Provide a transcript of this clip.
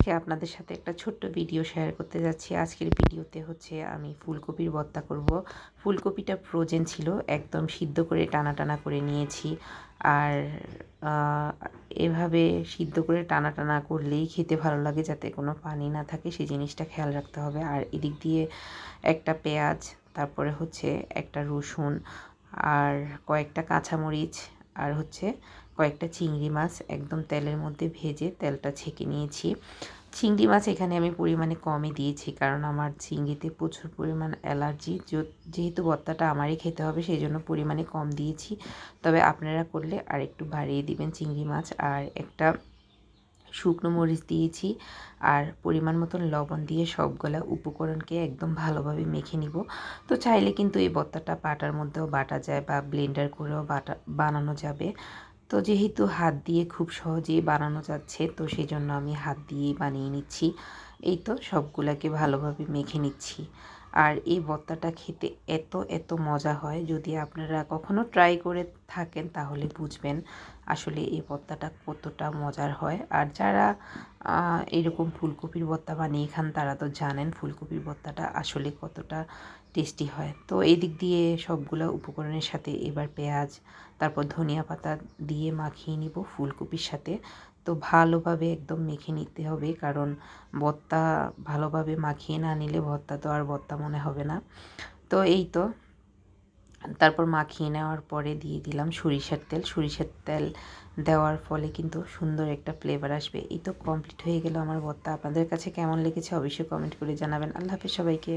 আজকে আপনাদের সাথে একটা ছোট্ট ভিডিও শেয়ার করতে যাচ্ছি। আজকের ভিডিওতে হচ্ছে আমি ফুলকপির ভর্তা করব। ফুলকপিটা ফ্রোজেন ছিল, একদম সিদ্ধ করে টানা টানা করে নিয়েছি। আর এভাবে সিদ্ধ করে টানা টানা করলেই খেতে ভালো লাগে, যাতে কোনো পানি না থাকে, সেই জিনিসটা খেয়াল রাখতে হবে। আর এদিক দিয়ে একটা পেঁয়াজ, তারপরে হচ্ছে একটা রসুন, আর কয়েকটা কাঁচামরিচ আর হচ্ছে কয়েকটা চিংড়ি মাছ একদম তেলের মধ্যে ভেজে তেলটা ছেঁকে নিয়েছি। চিংড়ি মাছ এখানে আমি পরিমাণে কমই দিয়েছি কারণ আমার চিংড়িতে প্রচুর পরিমাণ অ্যালার্জি। যেহেতু ভর্তাটা আমারই খেতে হবে সেই জন্য পরিমাণে কম দিয়েছি। তবে আপনারা করলে আর একটু বাড়িয়ে দিবেন চিংড়ি মাছ। আর একটা শুকনো মরিচ দিয়েছি আর পরিমাণ মতন লবণ দিয়ে সবগুলা উপকরণকে একদম ভালোভাবে মেখে নিব। তো চাইলে কিন্তু এই ভর্তাটা বাটার মধ্যেও বাটা যায় বা ব্লেন্ডার করেও বাটা, বানানো যাবে। তো যেহেতু হাত দিয়ে খুব সহজেই বানানো যাচ্ছে, তো সেই জন্য আমি হাত দিয়েই বানিয়ে নিচ্ছি। এই তো সবগুলাকে ভালোভাবে মেখে নিচ্ছি। আর এই ভর্তাটা খেতে এত এত মজা হয়। যদি আপনারা কখনো ট্রাই করে থাকেন, তাহলে বুঝবেন আসলে এই ভর্তাটা কতটা মজার হয়। আর যারা এরকম ফুলকপির ভর্তা বানিয়ে খান, তারা তো জানেন ফুলকপির ভর্তাটা আসলে কতটা টেস্টি হয়। তো এই দিক দিয়ে সবগুলো উপকরণের সাথে এবার পেঁয়াজ, তারপর ধনিয়া পাতা দিয়ে মাখিয়ে নিব ফুলকপির সাথে। তো ভালোভাবে একদম মেখে নিতে হবে। কারণ ভর্তা ভালোভাবে মাখিয়ে না নিলে ভর্তা তো আর ভর্তা মনে হবে না। তো এই তো। তারপর মাখিয়ে নেওয়ার পরে দিয়ে দিলাম সরিষার তেল। সরিষার তেল দেওয়ার ফলে কিন্তু সুন্দর একটা ফ্লেভার আসবে। এই তো কমপ্লিট হয়ে গেল আমার ভর্তা। আপনাদের কাছে কেমন লেগেছে অবশ্যই কমেন্ট করে জানাবেন। আল্লাহ হাফেজ সবাইকে।